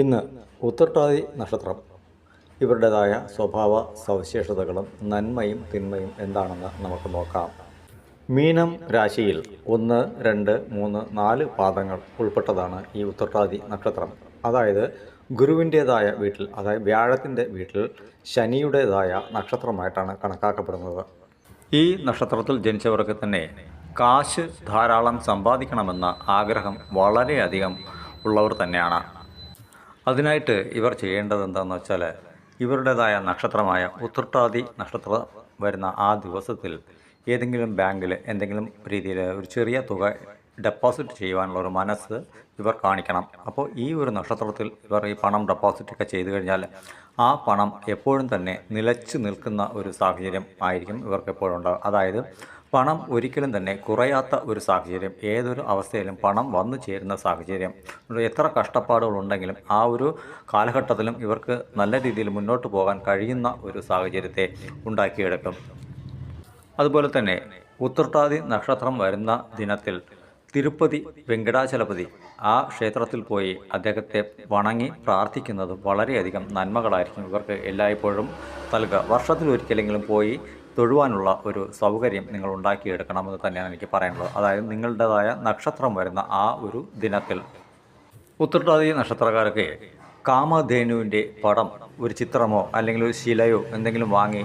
ഇന്ന് ഉത്തട്ടാതി നക്ഷത്രം. ഇവരുടേതായ സ്വഭാവ സവിശേഷതകളും നന്മയും തിന്മയും എന്താണെന്ന് നമുക്ക് നോക്കാം. മീനം രാശിയിൽ ഒന്ന് രണ്ട് മൂന്ന് നാല് പാദങ്ങൾ ഉൾപ്പെട്ടതാണ് ഈ ഉത്തട്ടാതി നക്ഷത്രം. അതായത് ഗുരുവിന്റേതായ വീട്ടിൽ അതായത് വ്യാഴത്തിന്റെ വീട്ടിൽ ശനിയുടേതായ നക്ഷത്രമായിട്ടാണ് കണക്കാക്കപ്പെടുന്നത്. ഈ നക്ഷത്രത്തിൽ ജനിച്ചവർക്ക് തന്നെ കാശ് ധാരാളം സമ്പാദിക്കണമെന്ന ആഗ്രഹം വളരെയധികം ഉള്ളവർ തന്നെയാണ്. അതിനായിട്ട് ഇവർ ചെയ്യേണ്ടത് എന്താണെന്ന് വെച്ചാൽ ഇവരുടേതായ നക്ഷത്രമായ ഉത്രട്ടാതി നക്ഷത്രം വരുന്ന ആ ദിവസത്തിൽ ഏതെങ്കിലും ബാങ്കിൽ എന്തെങ്കിലും രീതിയിൽ ഒരു ചെറിയ തുക ഡെപ്പോസിറ്റ് ചെയ്യുവാനുള്ള ഒരു മനസ്സ് ഇവർ കാണിക്കണം. അപ്പോൾ ഈ ഒരു നക്ഷത്രത്തിൽ ഇവർ ഈ പണം ഡെപ്പോസിറ്റ് ഒക്കെ ചെയ്തു കഴിഞ്ഞാൽ ആ പണം എപ്പോഴും തന്നെ നിലച്ചു നിൽക്കുന്ന ഒരു സാഹചര്യം ആയിരിക്കും ഇവർക്ക് എപ്പോഴും ഉണ്ടാകും അതായത് പണം ഒരിക്കലും തന്നെ കുറയാത്ത ഒരു സാഹചര്യം ഏതൊരു അവസ്ഥയിലും പണം വന്നു ചേരുന്ന സാഹചര്യം. എത്ര കഷ്ടപ്പാടുകളുണ്ടെങ്കിലും ആ ഒരു കാലഘട്ടത്തിലും ഇവർക്ക് നല്ല രീതിയിൽ മുന്നോട്ട് പോകാൻ കഴിയുന്ന ഒരു സാഹചര്യത്തെ ഉണ്ടാക്കിയെടുക്കും. അതുപോലെ തന്നെ ഉത്രട്ടാതി നക്ഷത്രം വരുന്ന ദിനത്തിൽ തിരുപ്പതി വെങ്കടാചലപതി ആ ക്ഷേത്രത്തിൽ പോയി അദ്ദേഹത്തെ വണങ്ങി പ്രാർത്ഥിക്കുന്നത് വളരെയധികം നന്മകളായിരിക്കും ഇവർക്ക് എല്ലായ്പ്പോഴും നൽകുക. വർഷത്തിൽ ഒരിക്കലെങ്കിലും പോയി തൊഴുവാനുള്ള ഒരു സൗകര്യം നിങ്ങൾ ഉണ്ടാക്കിയെടുക്കണമെന്ന് തന്നെയാണ് എനിക്ക് പറയാനുള്ളത്. അതായത് നിങ്ങളുടേതായ നക്ഷത്രം വരുന്ന ആ ഒരു ദിനത്തിൽ ഉത്രട്ടാതി നക്ഷത്രക്കാർക്ക് കാമധേനുവിന്റെ പടം ഒരു ചിത്രമോ അല്ലെങ്കിൽ ഒരു ശിലയോ എന്തെങ്കിലും വാങ്ങി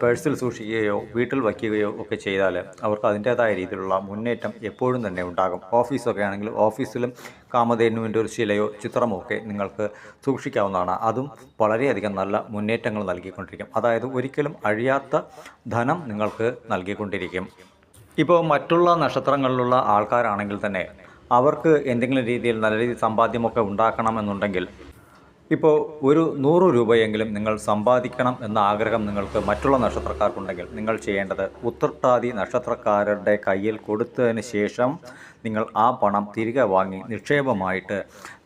പേഴ്സിൽ സൂക്ഷിക്കുകയോ വീട്ടിൽ വയ്ക്കുകയോ ഒക്കെ ചെയ്താൽ അവർക്ക് അതിന്റേതായ രീതിയിലുള്ള മുന്നേറ്റം എപ്പോഴും തന്നെ ഉണ്ടാകും. ഓഫീസൊക്കെ ആണെങ്കിൽ ഓഫീസിലും കാമധേനുവിന്റെ ഒരു ശിലയോ ചിത്രമോ ഒക്കെ നിങ്ങൾക്ക് സൂക്ഷിക്കാവുന്നതാണ്. അതും വളരെയധികം നല്ല മുന്നേറ്റങ്ങൾ നൽകിക്കൊണ്ടിരിക്കും. അതായത് ഒരിക്കലും അഴിയാത്ത ധനം നിങ്ങൾക്ക് നൽകിക്കൊണ്ടിരിക്കും. ഇപ്പോൾ മറ്റുള്ള നക്ഷത്രങ്ങളിലുള്ള ആൾക്കാരാണെങ്കിൽ തന്നെ അവർക്ക് എന്തെങ്കിലും രീതിയിൽ നല്ല രീതിയിൽ സമ്പാദ്യമൊക്കെ ഉണ്ടാക്കണമെന്നുണ്ടെങ്കിൽ ഇപ്പോൾ ഒരു നൂറ് രൂപയെങ്കിലും നിങ്ങൾ സമ്പാദിക്കണം എന്ന ആഗ്രഹം നിങ്ങൾക്ക് മറ്റുള്ള നക്ഷത്രക്കാർക്കുണ്ടെങ്കിൽ നിങ്ങൾ ചെയ്യേണ്ടത് ഉത്രട്ടാതി നക്ഷത്രക്കാരുടെ കയ്യിൽ കൊടുത്തതിന് ശേഷം നിങ്ങൾ ആ പണം തിരികെ വാങ്ങി നിക്ഷേപമായിട്ട്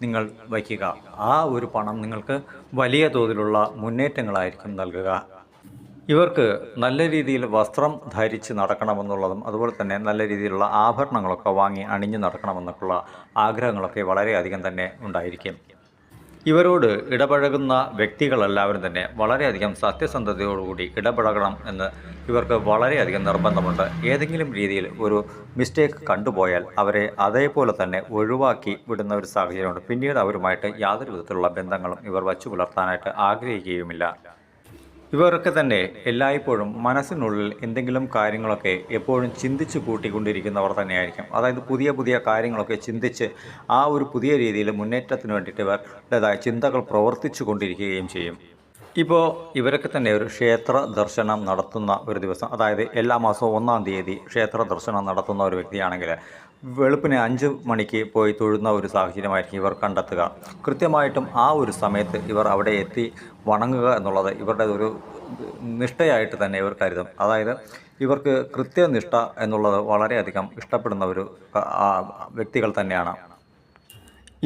നിങ്ങൾ വയ്ക്കുക. ആ ഒരു പണം നിങ്ങൾക്ക് വലിയ തോതിലുള്ള മുന്നേറ്റങ്ങളായിരിക്കും നൽകുക. ഇവർക്ക് നല്ല രീതിയിൽ വസ്ത്രം ധരിച്ച് നടക്കണമെന്നുള്ളതും അതുപോലെ തന്നെ നല്ല രീതിയിലുള്ള ആഭരണങ്ങളൊക്കെ വാങ്ങി അണിഞ്ഞു നടക്കണമെന്നൊക്കെയുള്ള ആഗ്രഹങ്ങളൊക്കെ വളരെയധികം തന്നെ ഉണ്ടായിരിക്കും. ഇവരോട് ഇടപഴകുന്ന വ്യക്തികളെല്ലാവരും തന്നെ വളരെയധികം സത്യസന്ധതയോടുകൂടി ഇടപഴകണം എന്ന് ഇവർക്ക് വളരെയധികം നിർബന്ധമുണ്ട്. ഏതെങ്കിലും രീതിയിൽ ഒരു മിസ്റ്റേക്ക് കണ്ടുപോയാൽ അവരെ അതേപോലെ തന്നെ ഒഴിവാക്കി വിടുന്ന ഒരു സാഹചര്യമുണ്ട്. പിന്നീട് അവരുമായിട്ട് യാതൊരു വിധത്തിലുള്ള ബന്ധങ്ങളും ഇവർ വച്ചു പുലർത്താനായിട്ട് ആഗ്രഹിക്കുകയുമില്ല. ഇവരൊക്കെ തന്നെ എല്ലായ്പ്പോഴും മനസ്സിനുള്ളിൽ എന്തെങ്കിലും കാര്യങ്ങളൊക്കെ എപ്പോഴും ചിന്തിച്ച് കൂട്ടിക്കൊണ്ടിരിക്കുന്നവർ തന്നെയായിരിക്കും. അതായത് പുതിയ പുതിയ കാര്യങ്ങളൊക്കെ ചിന്തിച്ച് ആ ഒരു പുതിയ രീതിയിൽ മുന്നേറ്റത്തിന് വേണ്ടിയിട്ട് ഇവരുടേതായ ചിന്തകൾ പ്രവർത്തിച്ചു കൊണ്ടിരിക്കുകയും ചെയ്യും. ഇപ്പോൾ ഇവരൊക്കെ തന്നെ ഒരു ക്ഷേത്ര ദർശനം നടത്തുന്ന ഒരു ദിവസം അതായത് എല്ലാ മാസവും ഒന്നാം തീയതി ക്ഷേത്ര ദർശനം നടത്തുന്ന ഒരു വ്യക്തിയാണെങ്കിൽ വെളുപ്പിന് അഞ്ച് മണിക്ക് പോയി തൊഴുന്ന ഒരു സാഹചര്യമായിരിക്കും ഇവർ കണ്ടെത്തുക. കൃത്യമായിട്ടും ആ ഒരു സമയത്ത് ഇവർ അവിടെ എത്തി വണങ്ങുക എന്നുള്ളത് ഇവരുടെ ഒരു നിഷ്ഠയായിട്ട് തന്നെ ഇവർ കരുതും. അതായത് ഇവർക്ക് കൃത്യനിഷ്ഠ എന്നുള്ളത് വളരെയധികം ഇഷ്ടപ്പെടുന്ന ഒരു വ്യക്തികൾ തന്നെയാണ്.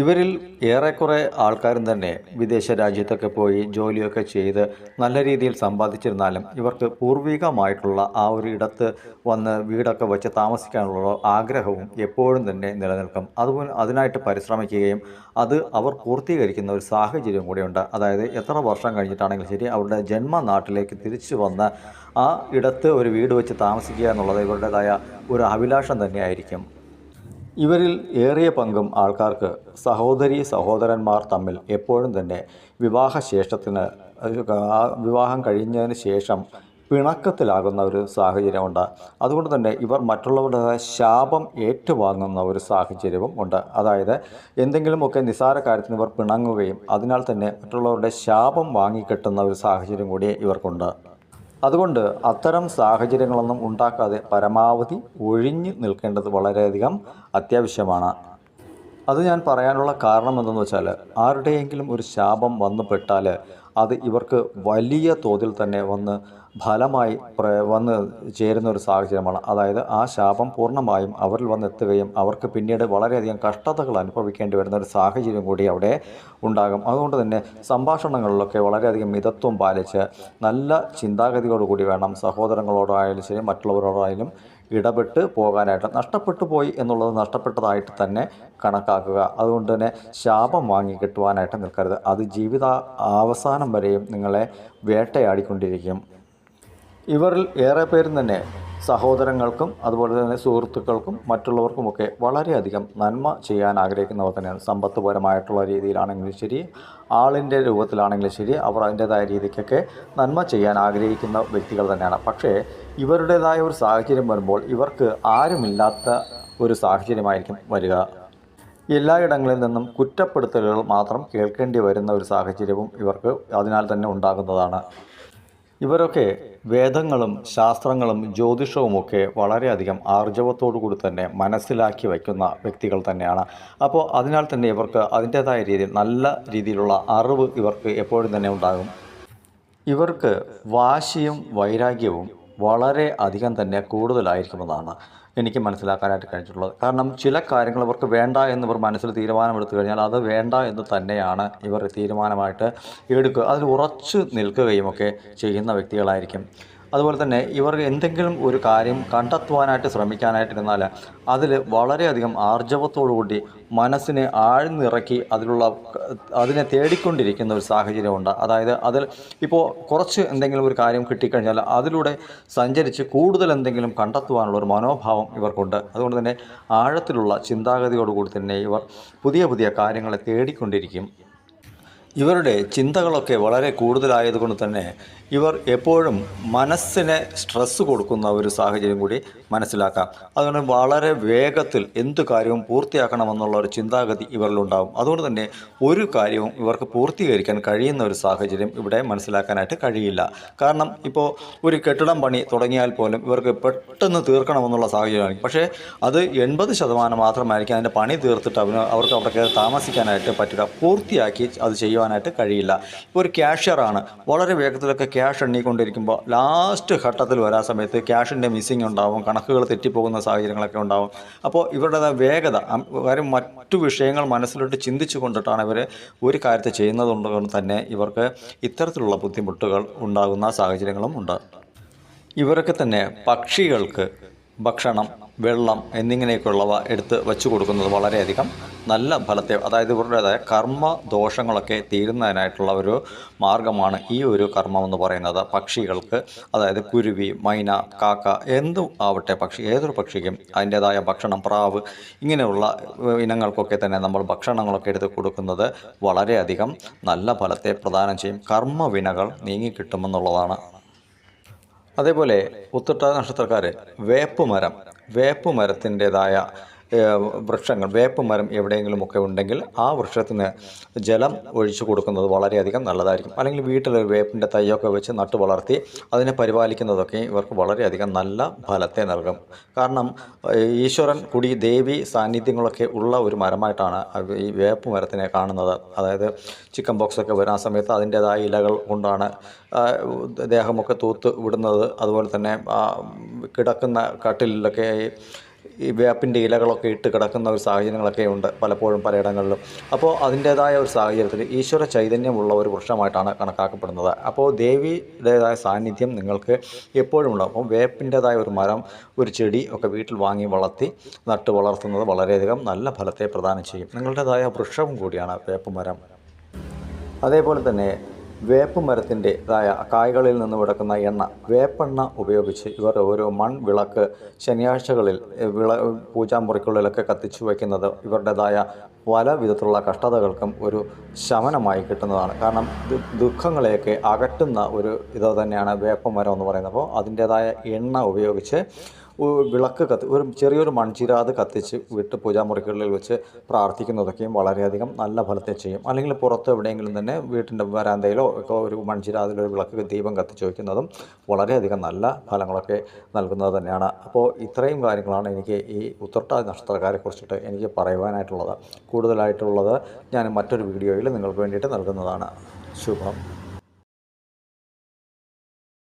ഇവരിൽ ഏറെക്കുറെ ആൾക്കാരും തന്നെ വിദേശ രാജ്യത്തൊക്കെ പോയി ജോലിയൊക്കെ ചെയ്ത് നല്ല രീതിയിൽ സമ്പാദിച്ചിരുന്നാലും ഇവർക്ക് പൂർവികമായിട്ടുള്ള ആ ഒരു ഇടത്ത് വന്ന് വീടൊക്കെ വെച്ച് താമസിക്കാനുള്ള ആഗ്രഹവും എപ്പോഴും തന്നെ നിലനിൽക്കും. അതുപോലെ അതിനായിട്ട് പരിശ്രമിക്കുകയും അത് അവർ പൂർത്തീകരിക്കുന്ന ഒരു സാഹചര്യം കൂടിയുണ്ട്. അതായത് എത്ര വർഷം കഴിഞ്ഞിട്ടാണെങ്കിലും ശരി അവരുടെ ജന്മനാട്ടിലേക്ക് തിരിച്ചു വന്ന് ആ ഇടത്ത് ഒരു വീട് വെച്ച് താമസിക്കുക എന്നുള്ളത് ഇവരുടേതായ ഒരു അഭിലാഷം തന്നെയായിരിക്കും. ഇവരിൽ ഏറിയ പങ്കും ആൾക്കാർക്ക് സഹോദരി സഹോദരന്മാർ തമ്മിൽ എപ്പോഴും തന്നെ വിവാഹശേഷത്തിന് വിവാഹം കഴിഞ്ഞതിന് ശേഷം പിണക്കത്തിലാകുന്ന ഒരു സാഹചര്യമുണ്ട്. അതുകൊണ്ട് തന്നെ ഇവർ മറ്റുള്ളവരുടെ ശാപം ഏറ്റുവാങ്ങുന്ന ഒരു സാഹചര്യവും ഉണ്ട്. അതായത് എന്തെങ്കിലുമൊക്കെ നിസ്സാര കാര്യത്തിന് ഇവർ പിണങ്ങുകയും അതിനാൽ തന്നെ മറ്റുള്ളവരുടെ ശാപം വാങ്ങിക്കെട്ടുന്ന ഒരു സാഹചര്യം കൂടി ഇവർക്കുണ്ട്. അതുകൊണ്ട് അത്തരം സാഹചര്യങ്ങളൊന്നും ഉണ്ടാക്കാതെ പരമാവധി ഒഴിഞ്ഞു നിൽക്കേണ്ടത് വളരെയധികം അത്യാവശ്യമാണ്. അത് ഞാൻ പറയാനുള്ള കാരണം എന്തെന്ന് വെച്ചാൽ ആരുടെയെങ്കിലും ഒരു ശാപം വന്നു പെട്ടാൽ അത് ഇവർക്ക് വലിയ തോതിൽ തന്നെ വന്ന് ഫലമായി വന്ന് ചേരുന്ന ഒരു സാഹചര്യമാണ്. അതായത് ആ ശാപം പൂർണമായും അവരിൽ വന്നെത്തുകയും അവർക്ക് പിന്നീട് വളരെയധികം കഷ്ടതകൾ അനുഭവിക്കേണ്ടി വരുന്ന ഒരു സാഹചര്യം കൂടി അവിടെ ഉണ്ടാകും. അതുകൊണ്ട് തന്നെ സംഭാഷണങ്ങളിലൊക്കെ വളരെയധികം മിതത്വം പാലിച്ച് നല്ല ചിന്താഗതിയോടുകൂടി വേണം സഹോദരങ്ങളോടായാലും ശരി മറ്റുള്ളവരോടായാലും ഇടപെട്ട് പോകാനായിട്ട്. നഷ്ടപ്പെട്ടു പോയി എന്നുള്ളത് നഷ്ടപ്പെട്ടതായിട്ട് തന്നെ കണക്കാക്കുക. അതുകൊണ്ട് തന്നെ ശാപം വാങ്ങി കിട്ടുവാനായിട്ട് നിൽക്കരുത്. അത് ജീവിത അവസാനം വരെയും നിങ്ങളെ വേട്ടയാടിക്കൊണ്ടിരിക്കും. ഇവരിൽ ഏറെ പേരും തന്നെ സഹോദരങ്ങൾക്കും അതുപോലെ തന്നെ സുഹൃത്തുക്കൾക്കും മറ്റുള്ളവർക്കുമൊക്കെ വളരെയധികം നന്മ ചെയ്യാൻ ആഗ്രഹിക്കുന്നവർ തന്നെയാണ്. സമ്പത്തുപരമായിട്ടുള്ള രീതിയിലാണെങ്കിലും ശരി ആളിന്റെ രൂപത്തിലാണെങ്കിലും ശരി അവർ അതിന്റേതായ രീതിക്കൊക്കെ നന്മ ചെയ്യാൻ ആഗ്രഹിക്കുന്ന വ്യക്തികൾ തന്നെയാണ്. പക്ഷേ ഇവരുടേതായ ഒരു സാഹചര്യം വരുമ്പോൾ ഇവർക്ക് ആരുമില്ലാത്ത ഒരു സാഹചര്യമായിരിക്കും വരിക. എല്ലായിടങ്ങളിൽ നിന്നും കുറ്റപ്പെടുത്തലുകൾ മാത്രം കേൾക്കേണ്ടി വരുന്ന ഒരു സാഹചര്യവും ഇവർക്ക് അതിനാൽ തന്നെ ഉണ്ടാകുന്നതാണ്. ഇവരൊക്കെ വേദങ്ങളും ശാസ്ത്രങ്ങളും ജ്യോതിഷവും ജ്യോതിഷവുമൊക്കെ വളരെയധികം ആർജവത്തോടു കൂടി തന്നെ മനസ്സിലാക്കി വയ്ക്കുന്ന വ്യക്തികൾ തന്നെയാണ്. അപ്പോൾ അതിനാൽ തന്നെ ഇവർക്ക് അതിന്റേതായ രീതിയിൽ നല്ല രീതിയിലുള്ള അറിവ് ഇവർക്ക് എപ്പോഴും തന്നെ ഉണ്ടാകും. ഇവർക്ക് വാശിയും വൈരാഗ്യവും വളരെ അധികം തന്നെ കൂടുതലായിരിക്കുമെന്നാണ് എനിക്ക് മനസ്സിലാക്കാനായിട്ട് കഴിഞ്ഞിട്ടുള്ളത്. കാരണം ചില കാര്യങ്ങൾ ഇവർക്ക് വേണ്ട എന്ന് ഇവർ മനസ്സിൽ തീരുമാനമെടുത്തു കഴിഞ്ഞാൽ അത് വേണ്ട എന്ന് തന്നെയാണ് ഇവർ തീരുമാനമായിട്ട് എടുക്കുക. അതിൽ ഉറച്ചു നിൽക്കുകയും ഒക്കെ ചെയ്യുന്ന വ്യക്തികളായിരിക്കും. അതുപോലെ തന്നെ ഇവർ എന്തെങ്കിലും ഒരു കാര്യം കണ്ടെത്തുവാനായിട്ട് ശ്രമിക്കാനായിട്ടിരുന്നാൽ അതിൽ വളരെയധികം ആർജവത്തോടുകൂടി മനസ്സിനെ ആഴ്ന്നിറക്കി അതിലുള്ള അതിനെ തേടിക്കൊണ്ടിരിക്കുന്ന ഒരു സാഹചര്യമുണ്ട്. അതായത് അതിൽ ഇപ്പോൾ കുറച്ച് എന്തെങ്കിലും ഒരു കാര്യം കിട്ടിക്കഴിഞ്ഞാൽ അതിലൂടെ സഞ്ചരിച്ച് കൂടുതൽ എന്തെങ്കിലും കണ്ടെത്തുവാനുള്ള ഒരു മനോഭാവം ഇവർക്കുണ്ട്. അതുകൊണ്ട് തന്നെ ആഴത്തിലുള്ള ചിന്താഗതിയോടുകൂടി തന്നെ ഇവർ പുതിയ പുതിയ കാര്യങ്ങളെ തേടിക്കൊണ്ടിരിക്കും. ഇവരുടെ ചിന്തകളൊക്കെ വളരെ കൂടുതലായതുകൊണ്ട് തന്നെ ഇവർ എപ്പോഴും മനസ്സിനെ സ്ട്രെസ് കൊടുക്കുന്ന ഒരു സാഹചര്യം കൂടി മനസ്സിലാക്കാം. അതുകൊണ്ട് വളരെ വേഗത്തിൽ എന്ത് കാര്യവും പൂർത്തിയാക്കണമെന്നുള്ള ഒരു ചിന്താഗതി ഇവരിലുണ്ടാവും. അതുകൊണ്ട് തന്നെ ഒരു കാര്യവും ഇവർക്ക് പൂർത്തീകരിക്കാൻ കഴിയുന്ന ഒരു സാഹചര്യം ഇവിടെ മനസ്സിലാക്കാനായിട്ട് കഴിയില്ല. കാരണം ഇപ്പോൾ ഒരു കെട്ടിടം പണി തുടങ്ങിയാൽ പോലും ഇവർക്ക് പെട്ടെന്ന് തീർക്കണമെന്നുള്ള സാഹചര്യമാണ് പക്ഷേ അത് എൺപത് ശതമാനം മാത്രമായിരിക്കും അതിന്റെ പണി തീർത്തിട്ട് അവന് അവർക്ക് അവിടെ കയറി താമസിക്കാനായിട്ട് പറ്റില്ല പൂർത്തിയാക്കി അത് ചെയ്യുവാനായിട്ട് കഴിയില്ല. ഇപ്പോൾ ഒരു ക്യാഷ്യറാണ് വളരെ വേഗത്തിലൊക്കെ ക്യാഷ് എണ്ണിക്കൊണ്ടിരിക്കുമ്പോൾ ലാസ്റ്റ് ഘട്ടത്തിൽ വരാൻ സമയത്ത് ക്യാഷിന്റെ മിസ്സിങ് ഉണ്ടാവും. കണക്കുകൾ തെറ്റിപ്പോകുന്ന സാഹചര്യങ്ങളൊക്കെ ഉണ്ടാവും. അപ്പോൾ ഇവരുടെ വേഗത കാര്യം മറ്റു വിഷയങ്ങൾ മനസ്സിലോട്ട് ചിന്തിച്ചു കൊണ്ടിട്ടാണ് ഇവർ ഒരു കാര്യത്തെ ചെയ്യുന്നതുകൊണ്ട് തന്നെ ഇവർക്ക് ഇത്തരത്തിലുള്ള ബുദ്ധിമുട്ടുകൾ ഉണ്ടാകുന്ന സാഹചര്യങ്ങളും ഉണ്ട്. ഇവരൊക്കെ തന്നെ പക്ഷികൾക്ക് ഭക്ഷണം വെള്ളം എന്നിങ്ങനെയൊക്കെയുള്ളവ എടുത്ത് വെച്ചു കൊടുക്കുന്നത് വളരെയധികം നല്ല ഫലത്തെ അതായത് ഇവരുടേതായ കർമ്മ ദോഷങ്ങളൊക്കെ തീരുന്നതിനായിട്ടുള്ള ഒരു മാർഗമാണ് ഈ ഒരു കർമ്മം എന്ന് പറയുന്നത്. പക്ഷികൾക്ക് അതായത് കുരുവി മൈന കാക്ക എന്തും ആവട്ടെ പക്ഷി ഏതൊരു പക്ഷിക്കും അതിന്റേതായ ഭക്ഷണം പ്രാവ് ഇങ്ങനെയുള്ള ഇനങ്ങൾക്കൊക്കെ തന്നെ നമ്മൾ ഭക്ഷണങ്ങളൊക്കെ എടുത്ത് കൊടുക്കുന്നത് വളരെയധികം നല്ല ഫലത്തെ പ്രദാനം ചെയ്യും. കർമ്മവിനകൾ നീങ്ങിക്കിട്ടുമെന്നുള്ളതാണ് അതേപോലെ ഉത്തട്ട നക്ഷത്രക്കാർ വേപ്പുമരം വേപ്പുമരത്തിന്റെതായ വൃക്ഷങ്ങൾ വേപ്പ് മരം എവിടെയെങ്കിലുമൊക്കെ ഉണ്ടെങ്കിൽ ആ വൃക്ഷത്തിന് ജലം ഒഴിച്ചു കൊടുക്കുന്നത് വളരെയധികം നല്ലതായിരിക്കും. അല്ലെങ്കിൽ വീട്ടിൽ വേപ്പിന്റെ തൈയൊക്കെ വെച്ച് നട്ടു വളർത്തി അതിനെ പരിപാലിക്കുന്നതൊക്കെ ഇവർക്ക് വളരെയധികം നല്ല ഫലത്തെ നൽകും. കാരണം ഈശ്വരൻ കുടി ദേവി സാന്നിധ്യങ്ങളൊക്കെ ഉള്ള ഒരു മരമായിട്ടാണ് ഈ വേപ്പ് മരത്തിനെ കാണുന്നത്. അതായത് ചിക്കൻ ബോക്സ് ഒക്കെ വരുന്ന സമയത്ത് അതിന്റേതായ ഇലകൾ കൊണ്ടാണ് ദേഹമൊക്കെ തൂത്ത് വിടുന്നത്. അതുപോലെ തന്നെ കിടക്കുന്ന കട്ടിലൊക്കെ ഈ- വേപ്പിന്റെ ഇലകളൊക്കെ ഇട്ട് കിടക്കുന്ന ഒരു സാഹചര്യങ്ങളൊക്കെ ഉണ്ട് പലപ്പോഴും പലയിടങ്ങളിലും. അപ്പോൾ അതിന്റേതായ ഒരു സാഹചര്യത്തിൽ ഈശ്വര ചൈതന്യമുള്ള ഒരു വൃക്ഷമായിട്ടാണ് കണക്കാക്കപ്പെടുന്നത്. അപ്പോൾ ദേവിയുടേതായ സാന്നിധ്യം നിങ്ങൾക്ക് എപ്പോഴും ഉണ്ടാകും. അപ്പോൾ വേപ്പിന്റേതായ ഒരു മരം ഒരു ചെടി ഒക്കെ വീട്ടിൽ വാങ്ങി വളർത്തി നട്ട് വളർത്തുന്നത് വളരെയധികം നല്ല ഫലത്തെ പ്രദാനം ചെയ്യും. നിങ്ങളുടേതായ വൃക്ഷവും കൂടിയാണ് വേപ്പ് മരം. അതേപോലെ തന്നെ വേപ്പ് മരത്തിന്റെ മരത്തിന്റെതായ കായ്കളിൽ നിന്ന് വിടക്കുന്ന എണ്ണ. വേപ്പെണ്ണ ഉപയോഗിച്ച് ഇവർ ഓരോ മൺ വിളക്ക് ശനിയാഴ്ചകളിൽ വിള പൂജാമുറിക്കുള്ളിലൊക്കെ കത്തിച്ചു വയ്ക്കുന്നത് ഇവരുടേതായ പല വിധത്തിലുള്ള കഷ്ടതകൾക്കും ഒരു ശമനമായി കിട്ടുന്നതാണ്. കാരണം ദുഃഖങ്ങളെയൊക്കെ അകറ്റുന്ന ഒരു ഇത് തന്നെയാണ് വേപ്പമരം എന്ന് പറയുന്നത്. അപ്പോൾ അതിന്റേതായ എണ്ണ ഉപയോഗിച്ച് വിളക്ക് കത്തി ഒരു ചെറിയൊരു മൺചിരാത് കത്തിച്ച് വിട്ട് പൂജാമുറികളിൽ വെച്ച് പ്രാർത്ഥിക്കുന്നതൊക്കെയും വളരെയധികം നല്ല ഫലത്തെ ചെയ്യും. അല്ലെങ്കിൽ പുറത്ത് എവിടെയെങ്കിലും തന്നെ വീട്ടിന്റെ വരാന്തയിലോ ഒക്കെ ഒരു മൺചിരാതിലൊരു വിളക്ക് ദീപം കത്തിച്ച് വയ്ക്കുന്നതും വളരെയധികം നല്ല ഫലങ്ങളൊക്കെ നൽകുന്നത് തന്നെയാണ്. അപ്പോൾ ഇത്രയും കാര്യങ്ങളാണ് എനിക്ക് ഈ ഉത്രട്ട നക്ഷത്രക്കാരെ കുറിച്ചിട്ട് എനിക്ക് പറയുവാനായിട്ടുള്ളത്. കൂടുതലായിട്ടുള്ളത് ഞാൻ മറ്റൊരു വീഡിയോയിൽ നിങ്ങൾക്ക് വേണ്ടിയിട്ട് നൽകുന്നതാണ്. ശുഭം.